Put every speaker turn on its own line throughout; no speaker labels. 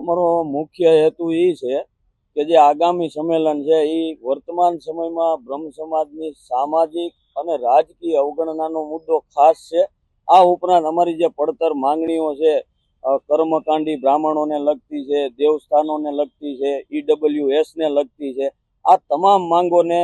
અમારો મુખ્ય હેતુ એ છે કે જે આગામી સંમેલન છે એ વર્તમાન સમયમાં બ્રહ્મ સમાજની સામાજિક અને રાજકીય અવગણનાનો મુદ્દો ખાસ છે. આ ઉપરાંત અમારી જે પડતર માંગણીઓ છે કર્મકાંડી બ્રાહ્મણોને લગતી છે, દેવસ્થાનોને લગતી છે ઈડબ્લ્યુએસ ને લગતી છે, આ તમામ માંગોને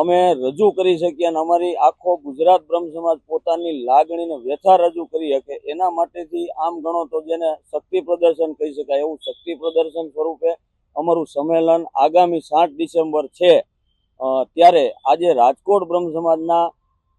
અમે રજૂ કરી શકીએ અને અમારી આખો ગુજરાત બ્રહ્મ સમાજ પોતાની લાગણીને વ્યથા રજૂ કરી શકે. એના માટેથી આમ ગણો તો જેને શક્તિ પ્રદર્શન કહી શકાય એવું શક્તિ પ્રદર્શન સ્વરૂપે અમારું સંમેલન આગામી સાત ડિસેમ્બર છે. ત્યારે આજે રાજકોટ બ્રહ્મ સમાજના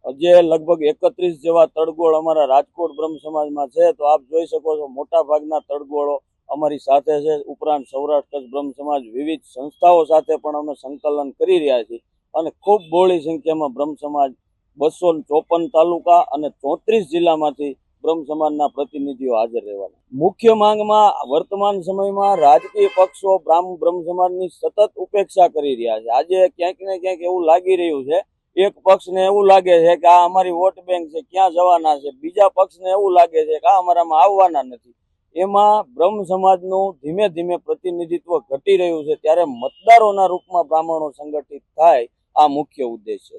જે લગભગ એકત્રીસ જેવા તડગોળ અમારા રાજકોટ બ્રહ્મ સમાજમાં છે, તો આપ જોઈ શકો છો મોટા ભાગના તડગોળો અમારી સાથે છે. ઉપરાંત સૌરાષ્ટ્ર બ્રહ્મ સમાજ વિવિધ સંસ્થાઓ સાથે પણ અમે સંકલન કરી રહ્યા છીએ. અને ખૂબ બહોળી સંખ્યામાં બ્રહ્મ સમાજ બસો ચોપન તાલુકા અને ચોત્રીસ જિલ્લામાંથી બ્રહ્મ સમાજના પ્રતિનિધિઓ હાજર રહેવાના. મુખ્ય માંગમાં વર્તમાન સમયમાં રાજકીય પક્ષો બ્રાહ્મ, બ્રહ્મ સમાજની સતત ઉપેક્ષા કરી રહ્યા છે. આજે ક્યાંક ને ક્યાંક એવું લાગી રહ્યું છે, એક પક્ષને એવું લાગે છે કે આ અમારી વોટ બેંક છે, ક્યાં જવાના છે? બીજા પક્ષને એવું લાગે છે કે આ અમારામાં આવવાના નથી. એમાં બ્રહ્મ સમાજનું ધીમે ધીમે પ્રતિનિધિત્વ ઘટી રહ્યું છે, ત્યારે મતદારોના રૂપમાં બ્રાહ્મણો સંગઠિત થાય આ મુખ્ય ઉદ્દેશ છે.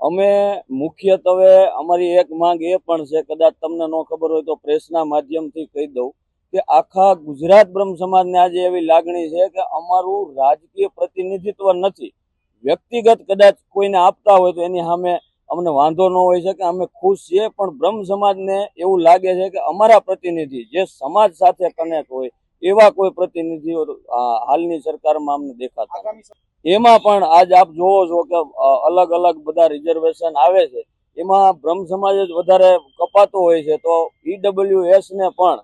અમે મુખ્યત્વે અમારી એક માંગ એ પણ છે, કદાચ તમને ન ખબર હોય તો પ્રેસના માધ્યમથી કહી દઉં, કે આખા ગુજરાત બ્રહ્મ સમાજને આજે એવી લાગણી છે કે અમારું રાજકીય પ્રતિનિધિત્વ નથી. વ્યક્તિગત કદાચ કોઈને આપતા હોય તો એની સામે અમને વાંધો ન હોય છે કે અમે ખુશ છીએ, પણ બ્રહ્મ સમાજને એવું લાગે છે કે અમારા પ્રતિનિધિ જે સમાજ સાથે કનેક્ટ હોય એવા કોઈ પ્રતિનિધિઓ હાલની સરકારમાં અમને દેખાતા એમાં પણ આજ આપ જોવો છો કે અલગ અલગ બધા રિઝર્વેશન આવે છે. એમાં બ્રહ્મ સમાજ જ વધારે કપાતો હોય છે. તો ઈડબ્લ્યુએસ ને પણ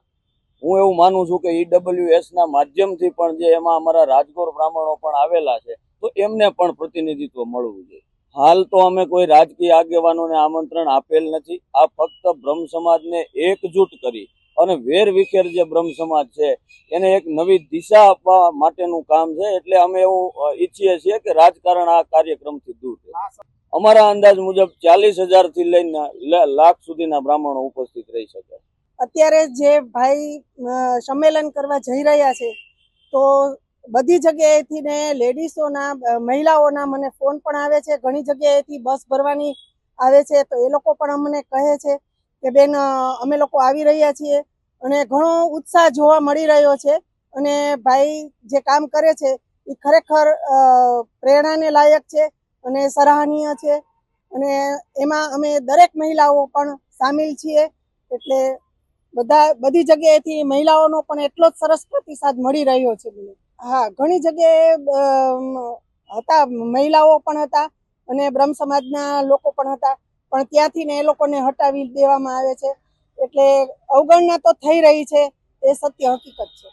હું એવું માનું છું કે ઈડબ્લ્યુએસ ના માધ્યમથી પણ જે એમાં અમારા રાજગોર બ્રાહ્મણો પણ આવેલા છે તો એમને પણ પ્રતિનિધિત્વ મળવું જોઈએ. હાલ તો અમે કોઈ રાજકીય આગેવાનોને આમંત્રણ આપેલ નથી. આ ફક્ત બ્રહ્મ સમાજને એકજૂટ કરી અને વેર વિખેર જે બ્રહ્મ સમાજ છે એને એક નવી દિશા આપવા માટેનું કામ છે એટલે અમે એવું ઈચ્છીએ છીએ કે રાજકારણ આ કાર્યક્રમથી દૂર રહે. અમારા અંદાજ મુજબ ચાલીસથી લઈને લાખ સુધીના બ્રાહ્મણો ઉપસ્થિત રહી શકે.
અત્યારે જે ભાઈ સંમેલન કરવા જઈ રહ્યા છે તો બધી જગ્યાએથી ને લેડીઝોના મહિલાઓના મને ફોન પણ આવે છે ઘણી જગ્યાએથી બસ ભરવાની આવે છે તો એ લોકો પણ અમને કહે છે કે બેન અમે લોકો આવી રહ્યા છીએ અને ઘણો ઉત્સાહ જોવા મળી રહ્યો છે. અને ભાઈ જે કામ કરે છે એ ખરેખર પ્રેરણાને લાયક છે અને સરાહનીય છે. અને એમાં અમે દરેક મહિલાઓ પણ સામેલ છીએ. એટલે બધા, બધી જગ્યાએથી મહિલાઓનો પણ એટલો જ સરસ પ્રતિસાદ મળી રહ્યો છે મને. હા, ઘણી જગ્યાએ હતા, મહિલાઓ પણ હતા અને બ્રહ્મ સમાજના લોકો પણ હતા. પણ ત્યાંથી ને એ લોકોને હટાવી દેવામાં આવે છે. એટલે અવગણના તો થઈ રહી છે એ સત્ય હકીકત છે.